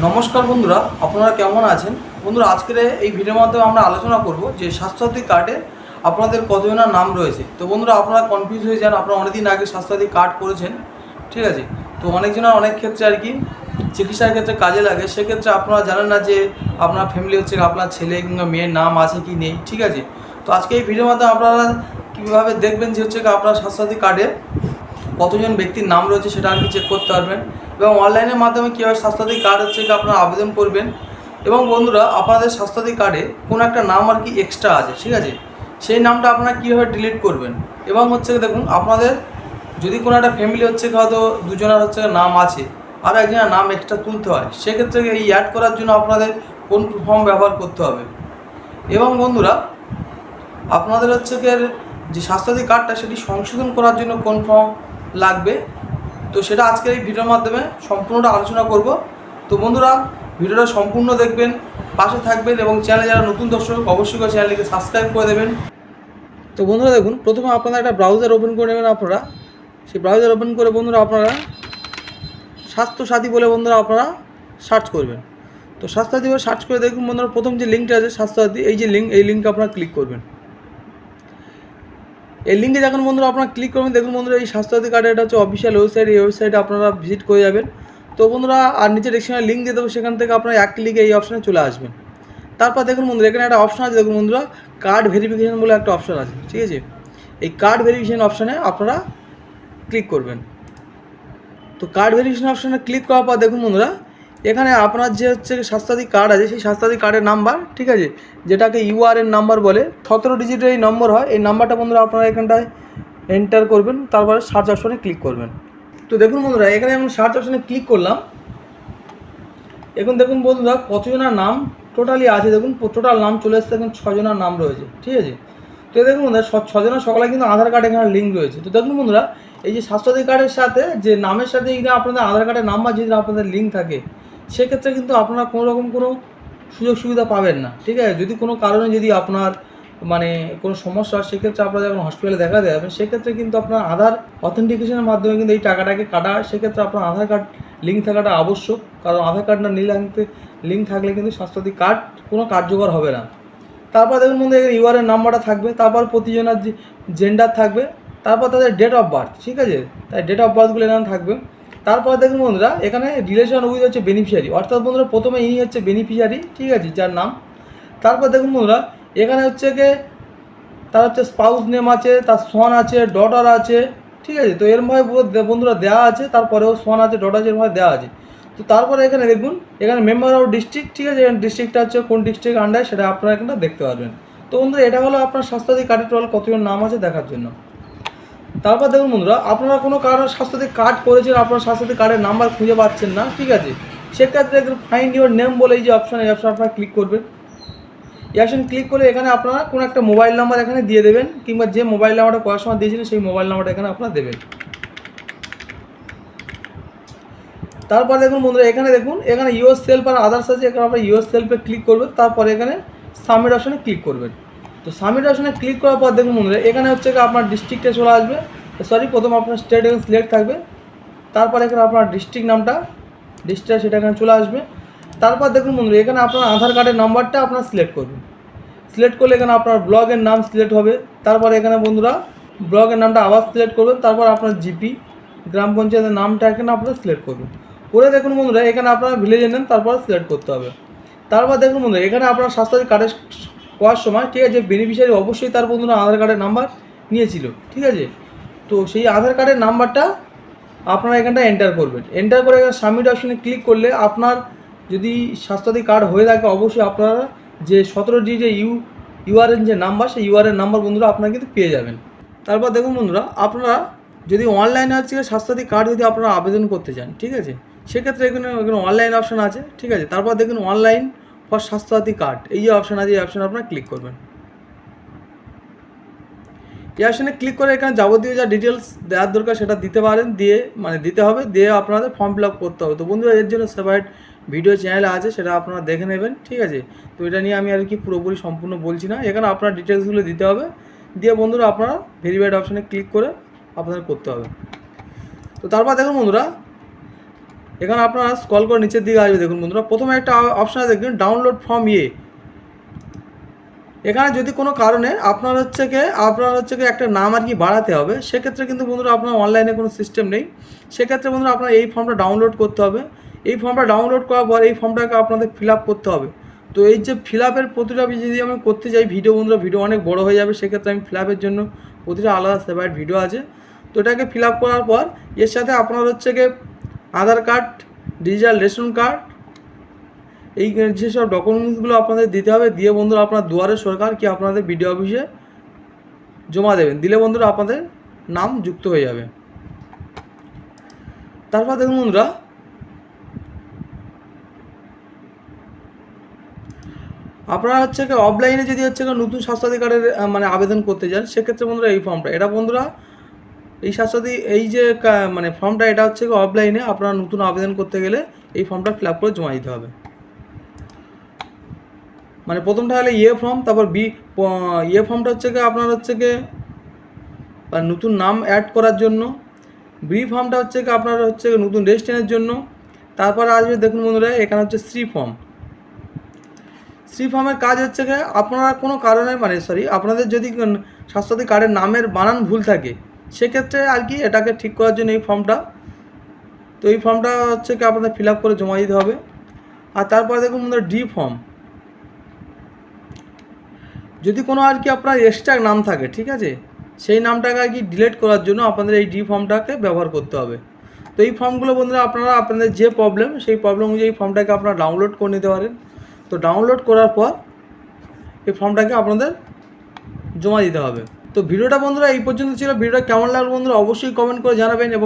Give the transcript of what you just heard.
নমস্কার বন্ধুরা, আপনারা কেমন আছেন? বন্ধুরা, আজকের এই ভিডিওর মাধ্যমে আমরা আলোচনা করব যে স্বাস্থ্যসাথী কার্ডে আপনাদের কতজনের নাম রয়েছে। তো বন্ধুরা, আপনারা কনফিউজ হয়ে যান, আপনারা অনেকদিন আগে স্বাস্থ্যসাথী কার্ড করেছেন, ঠিক আছে? তো অনেকজনের অনেক ক্ষেত্রে আর কি চিকিৎসার ক্ষেত্রে কাজে লাগে। সেক্ষেত্রে আপনারা জানেন না যে আপনার ফ্যামিলি হচ্ছে আপনার ছেলে কিংবা মেয়ের নাম আছে কি নেই, ঠিক আছে? তো আজকে এই ভিডিওর মাধ্যমে আপনারা কীভাবে দেখবেন যে হচ্ছে আপনার স্বাস্থ্যসাথী কার্ডে কতজন ব্যক্তির নাম রয়েছে সেটা আর কি চেক করতে পারবেন। এবং অনলাইনের মাধ্যমে কীভাবে স্বাস্থ্যসাথী কার্ড হচ্ছে আপনারা আবেদন করবেন। এবং বন্ধুরা, আপনাদের স্বাস্থ্যসাথী কার্ডে কোনো একটা নাম আর কি এক্সট্রা আছে, ঠিক আছে? সেই নামটা আপনারা কীভাবে ডিলিট করবেন? এবং হচ্ছে দেখুন, আপনাদের যদি কোনো একটা ফ্যামিলি হচ্ছে হয়তো দুজনের হচ্ছে নাম আছে, আর একজনের নাম এক্সট্রা তুলতে হয়, সেক্ষেত্রে এই অ্যাড করার জন্য আপনাদের কোন ফর্ম ব্যবহার করতে হবে? এবং বন্ধুরা, আপনাদের হচ্ছে যে স্বাস্থ্যসাথী কার্ডটা সেটি সংশোধন করার জন্য কোন ফর্ম লাগবে? তো সেটা আজকের এই ভিডিওর মাধ্যমে সম্পূর্ণটা আলোচনা করব। তো বন্ধুরা, ভিডিওটা সম্পূর্ণ দেখবেন, পাশে থাকবেন এবং চ্যানেলে যারা নতুন দর্শক, অবশ্যই চ্যানেলটিকে সাবস্ক্রাইব করে দেবেন। তো বন্ধুরা দেখুন, প্রথমে আপনারা একটা ব্রাউজার ওপেন করে নেবেন আপনারা। সেই ব্রাউজার ওপেন করে বন্ধুরা আপনারা স্বাস্থ্যসাথী বলে বন্ধুরা আপনারা সার্চ করবেন। তো স্বাস্থ্যসাথী বলে সার্চ করে দেখুন বন্ধুরা, প্রথম যে লিঙ্কটা আছে স্বাস্থ্যসাথী, এই যে লিঙ্ক, এই লিঙ্কে আপনারা ক্লিক করবেন। এই লিঙ্কে যখন বন্ধুরা, আপনারা ক্লিক করবেন, দেখুন বন্ধুরা, এই স্বাস্থ্যসাথী কার্ডের এটা হচ্ছে অফিসিয়াল ওয়েবসাইট এই ওয়েবসাইটে আপনারা ভিজিট করে যাবেন। তো বন্ধুরা, আর নিচে ডিসক্রিপশনে লিঙ্ক দিয়ে দেবো, সেখান থেকে আপনারা এক ক্লিকে এই অপশানে চলে আসবেন। তারপর দেখুন বন্ধুরা, এখানে একটা অপশান আছে, দেখুন বন্ধুরা কার্ড ভেরিফিকেশন বলে একটা অপশান আছে, ঠিক আছে? এই কার্ড ভেরিফিকেশন অপশানে আপনারা ক্লিক করবেন। তো কার্ড ভেরিফিকেশন অপশানে ক্লিক করার পর দেখুন বন্ধুরা এখানে আপনার যে হচ্ছে স্বাস্থ্যসাথী কার্ড আছে, সেই স্বাস্থ্যসাথী কার্ডের নাম্বার ঠিক আছে? যেটাকে ইউআরএন নাম্বার বলে, সতেরো ডিজিটের এই নম্বর হয়। এই নাম্বারটা বন্ধুরা আপনারা এখানটায় এন্টার করবেন, তারপরে সার্চ অপশনে ক্লিক করবেন। তো দেখুন বন্ধুরা, এখানে আমি সার্চ অপশনে ক্লিক করলাম। এখন দেখুন বন্ধুরা কতজনের নাম টোটালি আছে? দেখুন টোটাল নাম চলে এসছে, এখন ছজনের নাম রয়েছে, ঠিক আছে? তো দেখুন বন্ধুরা ছজনের সকালে কিন্তু আধার কার্ড এখানে লিঙ্ক রয়েছে। তো দেখুন বন্ধুরা, এই যে স্বাস্থ্যসাথী কার্ডের সাথে, যে নামের সাথে যে আপনাদের আধার কার্ডের নাম্বার যদি আপনাদের লিঙ্ক থাকে সেক্ষেত্রে কিন্তু আপনারা কোনো রকম কোনো সুযোগ সুবিধা পাবেন না, ঠিক আছে? যদি কোনো কারণে যদি আপনার মানে কোনো সমস্যা হয়, সেক্ষেত্রে আপনারা যখন হসপিটালে দেখা দেবেন সেক্ষেত্রে কিন্তু আপনার আধার অথেন্টিকেশনের মাধ্যমে কিন্তু এই টাকাটাকে কাটা হয়। সেক্ষেত্রে আপনার আধার কার্ড লিঙ্ক থাকাটা আবশ্যক, কারণ আধার কার্ড না লিঙ্ক লিঙ্ক থাকলে কিন্তু স্বাস্থ্যসাথী কার্ড কোনো কার্যকর হবে না। তারপর দেখুন বন্ধু, এখানে ইউআরএর নাম্বারটা থাকবে, তারপর প্রতিজনের জেন্ডার থাকবে, তারপর তাদের ডেট অফ বার্থ ঠিক আছে? তাই ডেট অফ বার্থগুলো এখানে থাকবে। তারপর দেখুন বন্ধুরা, এখানে রিলেশন উইথ হচ্ছে বেনিফিশিয়ারি অর্থাৎ বন্ধুরা, প্রথমে ইনি হচ্ছে বেনিফিশিয়ারি ঠিক আছে, যার নাম। তারপর দেখুন বন্ধুরা, এখানে হচ্ছে কি, তার হচ্ছে স্পাউস নেম আছে, তার সন আছে ডটার আছে, ঠিক আছে। তো এরমভাবে পুরো বন্ধুরা দেওয়া আছে, তারপরেও সন আছে ডটার আছে এরমভাবে দেওয়া আছে। তো তারপরে এখানে দেখুন, এখানে মেম্বার অফ ডিস্ট্রিক্ট ঠিক আছে, এখানে ডিস্ট্রিক্টটা হচ্ছে কোন ডিস্ট্রিক্ট আন্ডারে সেটা আপনারা এখানে দেখতে পারবেন। তো বন্ধুরা, এটা হলো আপনার স্বাস্থ্যসাথী কার্ডের টোটাল কতজন নাম আছে দেখার জন্য। তারপর দেখুন বন্ধুরা, আপনারা কোনো কারণে স্বাস্থ্যসাথী কার্ড করেছেন, আপনার স্বাস্থ্যসাথী কার্ডের নাম্বার খুঁজে পাচ্ছেন না, ঠিক আছে? সেক্ষেত্রে ফাইন্ড ইউর নেম বলে এই যে অপশন এই অপশন আপনারা ক্লিক করবেন। এই অপশন ক্লিক করে এখানে আপনারা কোনো একটা মোবাইল নাম্বার এখানে দিয়ে দেবেন, কিংবা যে মোবাইল নাম্বারটা করার সময় দিয়েছিলেন, সেই মোবাইল নাম্বারটা এখানে আপনারা দেবেন। তারপর দেখুন বন্ধুরা, এখানে দেখুন, এখানে ইউএস সেলফ আর আদার্স আছে, এখানে আপনারা ইউএস সেলফে ক্লিক করবেন, তারপরে এখানে সাবমিট অপশানে ক্লিক করবেন। তো সাবমিট অপশনে ক্লিক করার পর দেখুন বন্ধুরা, এখানে হচ্ছে আপনার ডিস্ট্রিক্টে চলে আসবে। সরি প্রথম আপনার স্টেট এখানে সিলেক্ট থাকবে। তারপর এখানে আপনার ডিস্ট্রিক্ট নামটা ডিস্ট্রিক্ট সেটা এখানে চলে আসবে। তারপর দেখুন বন্ধুরা, এখানে আপনার আধার কার্ডের নাম্বারটা আপনার সিলেক্ট করবেন। সিলেক্ট করলে এখানে আপনার ব্লগের নাম সিলেক্ট হবে। তারপর এখানে বন্ধুরা ব্লগের নামটা আবার সিলেক্ট করবেন। তারপর আপনার জিপি গ্রাম পঞ্চায়েতের নামটা এখানে আপনারা সিলেক্ট করবেন। করে দেখুন বন্ধুরা, এখানে আপনারা ভিলেজের নেন, তারপর সিলেক্ট করতে হবে। তারপর দেখুন বন্ধুরা, এখানে আপনার স্বাস্থ্যসাথী কার্ডের করার সময়, ঠিক আছে বেনিফিশিয়ারি অবশ্যই তার বন্ধুরা আধার কার্ডের নাম্বার নিয়েছিল, ঠিক আছে? তো সেই আধার কার্ডের নাম্বারটা আপনারা এখানটা এন্টার করবেন। এন্টার করে এখানে সাবমিট অপশনে ক্লিক করলে আপনার যদি স্বাস্থ্যসাথী কার্ড হয়ে থাকে, অবশ্যই আপনারা যে সতেরো ডি যে ইউ ইউআরএন যে নাম্বার সেই ইউআরএন নাম্বার বন্ধুরা আপনারা কিন্তু পেয়ে যাবেন। তারপর দেখুন বন্ধুরা, আপনারা যদি অনলাইনে হচ্ছে স্বাস্থ্যসাথী কার্ড যদি আপনারা আবেদন করতে চান, ঠিক আছে? সেক্ষেত্রে এখানে এখানে অনলাইন অপশন আছে, ঠিক আছে? তারপর দেখুন অনলাইন ফর স্বাস্থ্যসাথী কার্ড এই যে অপশন আছে এই অপশন আপনারা ক্লিক করবেন। এই অপশনে ক্লিক করে এখানে যাবতীয় যা ডিটেলস দেওয়ার দরকার সেটা দিতে পারেন, দিয়ে মানে দিতে হবে, দিয়ে আপনাদের ফর্ম ফিল আপ করতে হবে। তো বন্ধুরা, এর জন্য সেপারেট ভিডিও চ্যানেল আছে, সেটা আপনারা দেখে নেবেন, ঠিক আছে? তো এটা নিয়ে আমি আর কি পুরোপুরি সম্পূর্ণ বলছি না। এখানে আপনার ডিটেলসগুলো দিতে হবে, দিয়ে বন্ধুরা আপনারা ভেরিফাইড অপশানে ক্লিক করে আপনাদের করতে হবে। তো তারপর দেখুন বন্ধুরা এখানে আপনারা স্কল করে নিচের দিকে আসবে, দেখুন বন্ধুরা। প্রথমে একটা অপশন আছে দেখবেন ডাউনলোড ফর্ম ইয়ে এখানে যদি কোনো কারণে আপনার হচ্ছে কি, আপনার হচ্ছে কি একটা নাম আর কি বাড়াতে হবে, সেক্ষেত্রে কিন্তু বন্ধুরা আপনার অনলাইনে কোনো সিস্টেম নেই। সেক্ষেত্রে বন্ধুরা আপনার এই ফর্মটা ডাউনলোড করতে হবে। এই ফর্মটা ডাউনলোড করার পর এই ফর্মটাকে আপনাদের ফিল করতে হবে। তো এই যে ফিল আপের প্রতিটা যদি আমি করতে যাই ভিডিও বন্ধুরা ভিডিও অনেক বড় হয়ে যাবে, সেক্ষেত্রে আমি ফিল আপের জন্য প্রতিটা আলাদা সেপারেট ভিডিও আছে। তো এটাকে ফিল আপ করার পর, এর সাথে আপনার হচ্ছে গিয়ে Aadhaar card digital ration card এই যেসব ডকুমেন্টসগুলো আপনাদের দিতে হবে দিয়ে বন্ধুরা আপনার দুয়ারে সরকার কি আপনাদের বিডিও অফিসে জমা দেবেন। দিলে বন্ধুরা আপনাদের নাম যুক্ত হয়ে যাবে। তারপর দেখুন বন্ধুরা আপনারা হচ্ছে অফলাইনে যদি হচ্ছে নতুন আহ, মানে আবেদন করতে যান সেক্ষেত্রে বন্ধুরা এই ফর্মটা এটা বন্ধুরা এই স্বাস্থ্যসাথী, এই যে মানে ফর্মটা, এটা হচ্ছে অফলাইনে আপনারা নতুন আবেদন করতে গেলে এই ফর্মটা ফিল আপ করে জমা দিতে হবে। মানে প্রথমটা হলে ইয়ে ফর্ম তারপর বি ইয়ে ফর্মটা হচ্ছে কি আপনার হচ্ছে মানে নতুন নাম অ্যাড করার জন্য। বি ফর্মটা হচ্ছে কি আপনার হচ্ছে গিয়ে নতুন রেজিস্ট্রেশনের জন্য। তারপরে আসবে, দেখুন বন্ধুরা, এখানে হচ্ছে সি ফর্ম সি ফর্মের কাজ হচ্ছে কি আপনারা কোনো কারণে মানে সরি আপনাদের যদি স্বাস্থ্যসাথী কার্ডের নামের বানান ভুল থাকে সেক্ষেত্রে আর কি এটাকে ঠিক করার জন্য এই ফর্মটা। তো এই ফর্মটা হচ্ছে কি আপনাদের ফিল আপ করে জমা দিতে হবে। আর তারপরে দেখুন বন্ধুরা ডি ফর্ম যদি কোনো আর কি আপনার এক্সট্রা নাম থাকে, ঠিক আছে? সেই নামটাকে আর কি ডিলিট করার জন্য আপনাদের এই ডি ফর্মটাকে ব্যবহার করতে হবে। তো এই ফর্মগুলো বন্ধুরা, আপনারা আপনাদের যে প্রবলেম সেই প্রবলেম অনুযায়ী ফর্মটাকে আপনারা ডাউনলোড করে নিতে পারেন। তো ডাউনলোড করার পর এই ফর্মটাকে আপনাদের জমা দিতে হবে। তো ভিডিওটা বন্ধুরা এই পর্যন্ত ছিল। ভিডিওটা কেমন লাগল বন্ধুরা অবশ্যই কমেন্ট করে জানাবেন এবং